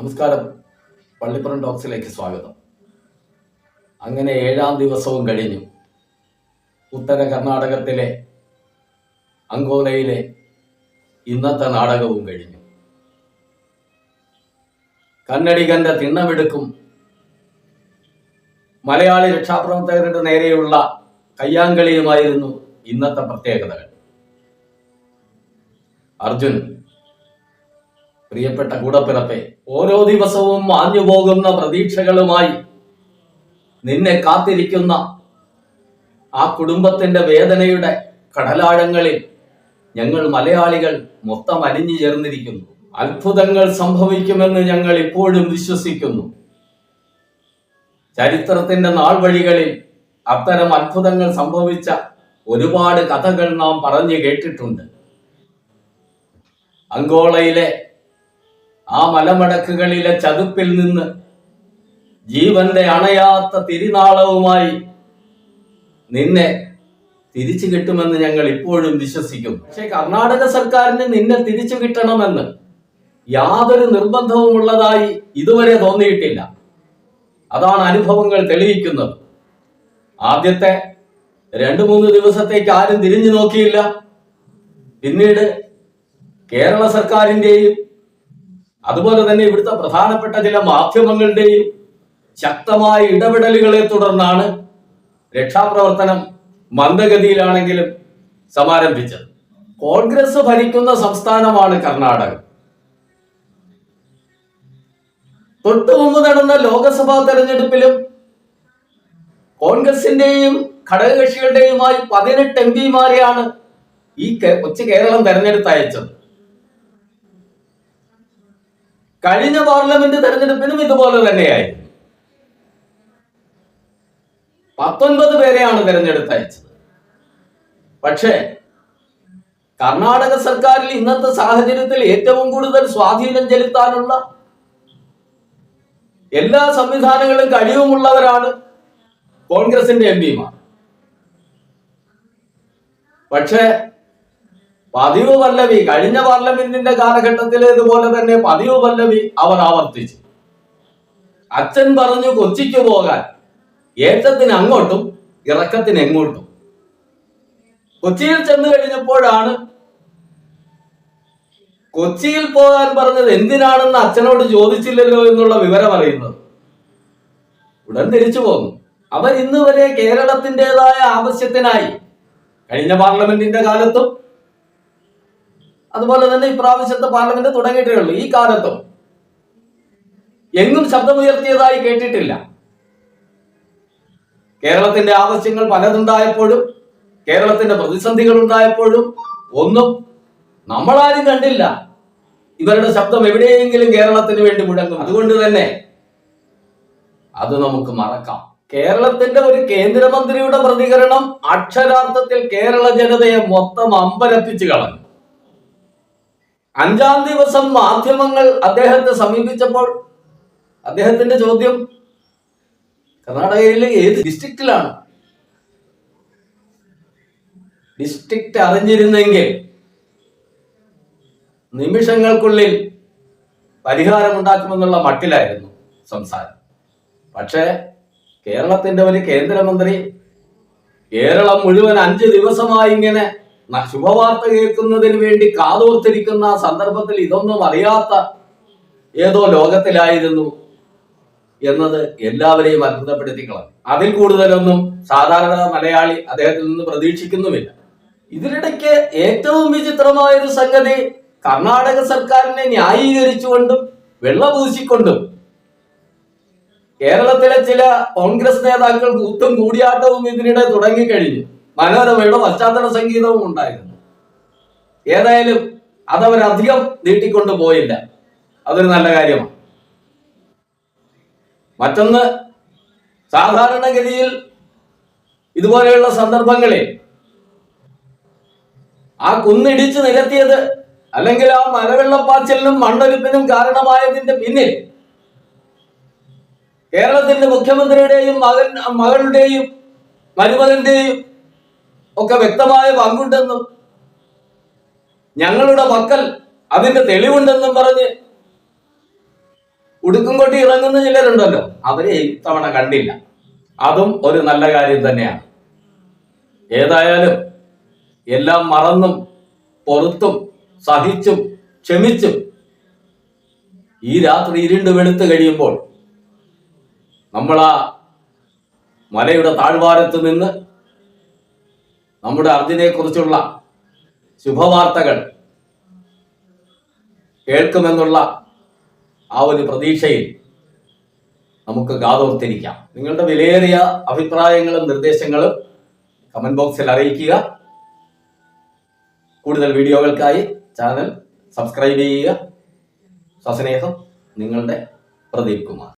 നമസ്കാരം. പള്ളിപ്പുറം ടോക്സിലേക്ക് സ്വാഗതം. അങ്ങനെ ഏഴാം ദിവസവും കഴിഞ്ഞു. ഉത്തര കർണാടകത്തിലെ അങ്കോലയിലെ ഇന്നത്തെ നാടകവും കഴിഞ്ഞു. കന്നഡികന്റെ തിണ്ണമെടുക്കും മലയാളി രക്ഷാപ്രവർത്തകരുടെ നേരെയുള്ള കയ്യാങ്കളിയുമായിരുന്നു ഇന്നത്തെ പ്രത്യേകതകൾ. അർജുൻ പ്രിയപ്പെട്ട കൂടപ്പിറപ്പെ ഓരോ ദിവസവും മാഞ്ഞു പോകുന്ന പ്രതീക്ഷകളുമായി നിന്നെ കാത്തിരിക്കുന്ന ആ കുടുംബത്തിന്റെ വേദനയുടെ കടലാഴങ്ങളിൽ ഞങ്ങൾ മലയാളികൾ മൊത്തം അലിഞ്ഞു ചേർന്നിരിക്കുന്നു. അത്ഭുതങ്ങൾ സംഭവിക്കുമെന്ന് ഞങ്ങൾ ഇപ്പോഴും വിശ്വസിക്കുന്നു. ചരിത്രത്തിന്റെ നാൾ വഴികളിൽ അത്തരം അത്ഭുതങ്ങൾ സംഭവിച്ച ഒരുപാട് കഥകൾ നാം പറഞ്ഞു കേട്ടിട്ടുണ്ട്. അങ്കോളയിലെ ആ മലമടക്കുകളിലെ ചതുപ്പിൽ നിന്ന് ജീവന്റെ അണയാത്ത തിരിനാളവുമായി നിന്നെ തിരിച്ചു കിട്ടുമെന്ന് ഞങ്ങൾ ഇപ്പോഴും വിശ്വസിക്കും. പക്ഷെ കർണാടക സർക്കാരിന് നിന്നെ തിരിച്ചു കിട്ടണമെന്ന് യാതൊരു നിർബന്ധവും ഉള്ളതായി ഇതുവരെ തോന്നിയിട്ടില്ല. അതാണ് അനുഭവങ്ങൾ തെളിയിക്കുന്നത്. ആദ്യത്തെ രണ്ടു മൂന്ന് ദിവസത്തേക്ക് ആരും തിരിഞ്ഞു നോക്കിയില്ല. പിന്നീട് കേരള സർക്കാരിന്റെയും അതുപോലെ തന്നെ ഇവിടുത്തെ പ്രധാനപ്പെട്ട ചില മാധ്യമങ്ങളുടെയും ശക്തമായ ഇടപെടലുകളെ തുടർന്നാണ് രക്ഷാപ്രവർത്തനം മന്ദഗതിയിലാണെങ്കിലും സമാരംഭിച്ചത്. കോൺഗ്രസ് ഭരിക്കുന്ന സംസ്ഥാനമാണ് കർണാടക. തൊട്ടു മുമ്പ് നടന്ന ലോക്സഭാ തെരഞ്ഞെടുപ്പിലും കോൺഗ്രസിന്റെയും ഘടകകക്ഷികളുടെയുമായി പതിനെട്ട് എം പിമാരെയാണ് ഈ കൊച്ചു കേരളം തെരഞ്ഞെടുത്തയച്ചത്. കഴിഞ്ഞ പാർലമെന്റ് തെരഞ്ഞെടുപ്പിനും ഇതുപോലെ തന്നെയായിരുന്നു പത്തൊൻപത് പേരെയാണ് തെരഞ്ഞെടുത്ത് അയച്ചത് പക്ഷേ കർണാടക സർക്കാരിൽ ഇന്നത്തെ സാഹചര്യത്തിൽ ഏറ്റവും കൂടുതൽ സ്വാധീനം ചെലുത്താനുള്ള എല്ലാ സംവിധാനങ്ങളും കഴിവുമുള്ളവരാണ് കോൺഗ്രസിന്റെ എം പിമാർ. പക്ഷേ പതിവ് പല്ലവി കഴിഞ്ഞ പാർലമെന്റിന്റെ കാലഘട്ടത്തിലേതുപോലെ തന്നെ പതിവ് പല്ലവി അവർ ആവർത്തിച്ചു. അച്ഛൻ പറഞ്ഞു കൊച്ചിക്ക് പോകാൻ. ഏറ്റത്തിന് അങ്ങോട്ടും ഇറക്കത്തിന് എങ്ങോട്ടും. കൊച്ചിയിൽ ചെന്ന് കഴിഞ്ഞപ്പോഴാണ് കൊച്ചിയിൽ പോകാൻ പറഞ്ഞത് എന്തിനാണെന്ന് അച്ഛനോട് ചോദിച്ചില്ലല്ലോ എന്നുള്ള വിവരം അറിയുന്നത്. ഉടൻ തിരിച്ചു പോന്നു. അവർ ഇന്നുവരെ കേരളത്തിന്റെതായ ആവശ്യത്തിനായി കഴിഞ്ഞ പാർലമെന്റിന്റെ കാലത്തും അതുപോലെ തന്നെ ഇപ്രാവശ്യത്തെ പാർലമെന്റ് തുടങ്ങിയിട്ടേ ഉള്ളൂ. ഈ കാലത്തും എങ്ങും ശബ്ദമുയർത്തിയതായി കേട്ടിട്ടില്ല. കേരളത്തിന്റെ ആവശ്യങ്ങൾ പലതുണ്ടായപ്പോഴും കേരളത്തിന്റെ പ്രതിസന്ധികൾ ഉണ്ടായപ്പോഴും ഒന്നും നമ്മളാരും കണ്ടില്ല. ഇവരുടെ ശബ്ദം എവിടെയെങ്കിലും കേരളത്തിന് വേണ്ടി മുടങ്ങും അതുകൊണ്ട് തന്നെ അത് നമുക്ക് മറക്കാം. കേരളത്തിന്റെ ഒരു കേന്ദ്രമന്ത്രിയുടെ പ്രതികരണം അക്ഷരാർത്ഥത്തിൽ കേരള ജനതയെ മൊത്തം അമ്പരപ്പിച്ചു കളഞ്ഞു. അഞ്ചാം ദിവസം മാധ്യമങ്ങൾ അദ്ദേഹത്തെ സമീപിച്ചപ്പോൾ അദ്ദേഹത്തിന്റെ ചോദ്യം കർണാടകയിലെ ഏത് ഡിസ്ട്രിക്റ്റിലാണ് ഡിസ്ട്രിക്റ്റ് അറിഞ്ഞിരുന്നെങ്കിൽ നിമിഷങ്ങൾക്കുള്ളിൽ പരിഹാരമുണ്ടാക്കുമെന്നുള്ള മട്ടിലായിരുന്നു സംസാരം. പക്ഷേ കേരളത്തിന്റെ ഒരു കേന്ദ്രമന്ത്രി കേരളം മുഴുവൻ അഞ്ച് ദിവസമായി ഇങ്ങനെ ശുഭവാർത്ത കേൾക്കുന്നതിന് വേണ്ടി കാതോർത്തിരിക്കുന്ന സന്ദർഭത്തിൽ ഇതൊന്നും അറിയാത്ത ഏതോ ലോകത്തിലായിരുന്നു എന്നത് എല്ലാവരെയും അത്ഭുതപ്പെടുത്തി അതിൽ കൂടുതലൊന്നും സാധാരണ മലയാളി അദ്ദേഹത്തിൽ നിന്ന് പ്രതീക്ഷിക്കുന്നുമില്ല. ഇതിനിടയ്ക്ക് ഏറ്റവും വിചിത്രമായ ഒരു സംഗതി കർണാടക സർക്കാരിനെ ന്യായീകരിച്ചുകൊണ്ടും വെള്ളപൂശിക്കൊണ്ടും കേരളത്തിലെ ചില കോൺഗ്രസ് നേതാക്കൾ കൂത്തും കൂടിയാട്ടവും ഇതിനിടെ തുടങ്ങിക്കഴിഞ്ഞു. മനോരമയുടെ പശ്ചാത്തല സംഗീതവും ഉണ്ടായിരുന്നു. ഏതായാലും അതവരധികം നീട്ടിക്കൊണ്ട് പോയില്ല. അതൊരു നല്ല കാര്യമാണ്. മറ്റൊന്ന് സാധാരണഗതിയിൽ ഇതുപോലെയുള്ള സന്ദർഭങ്ങളിൽ ആ കുന്നിടിച്ച് നിരത്തിയത് അല്ലെങ്കിൽ ആ മലവെള്ളപ്പാച്ചിലിനും മണ്ണൊലിപ്പിനും കാരണമായതിന്റെ പിന്നിൽ കേരളത്തിന്റെ മുഖ്യമന്ത്രിയുടെയും മകൻ മകളുടെയും മരുമകന്റെയും ഒക്കെ വ്യക്തമായ പങ്കുണ്ടെന്നും ഞങ്ങളുടെ മക്കൾ അതിന്റെ തെളിവുണ്ടെന്നും പറഞ്ഞ് ഉടുക്കും കൊട്ടി ഇറങ്ങുന്ന ചിലരുണ്ടല്ലോ. അവരെ ഇത്തവണ കണ്ടില്ല. അതും ഒരു നല്ല കാര്യം തന്നെയാണ്. ഏതായാലും എല്ലാം മറന്നും പുറത്തും സഹിച്ചും ക്ഷമിച്ചും ഈ രാത്രി ഇരുണ്ട് വെളുത്ത് കഴിയുമ്പോൾ നമ്മൾ ആ മലയുടെ താഴ്വാരത്ത് നിന്ന് നമ്മുടെ അർജുനെ കുറിച്ചുള്ള ശുഭവാർത്തകൾ കേൾക്കുമെന്നുള്ള ആ ഒരു പ്രതീക്ഷയിൽ നമുക്ക് കാതോർത്തിരിക്കാം നിങ്ങളുടെ വിലയേറിയ അഭിപ്രായങ്ങളും നിർദ്ദേശങ്ങളും കമന്റ് ബോക്സിൽ അറിയിക്കുക. കൂടുതൽ വീഡിയോകൾക്കായി ചാനൽ സബ്സ്ക്രൈബ് ചെയ്യുക. സസ്നേഹം നിങ്ങളുടെ പ്രദീപ് കുമാർ.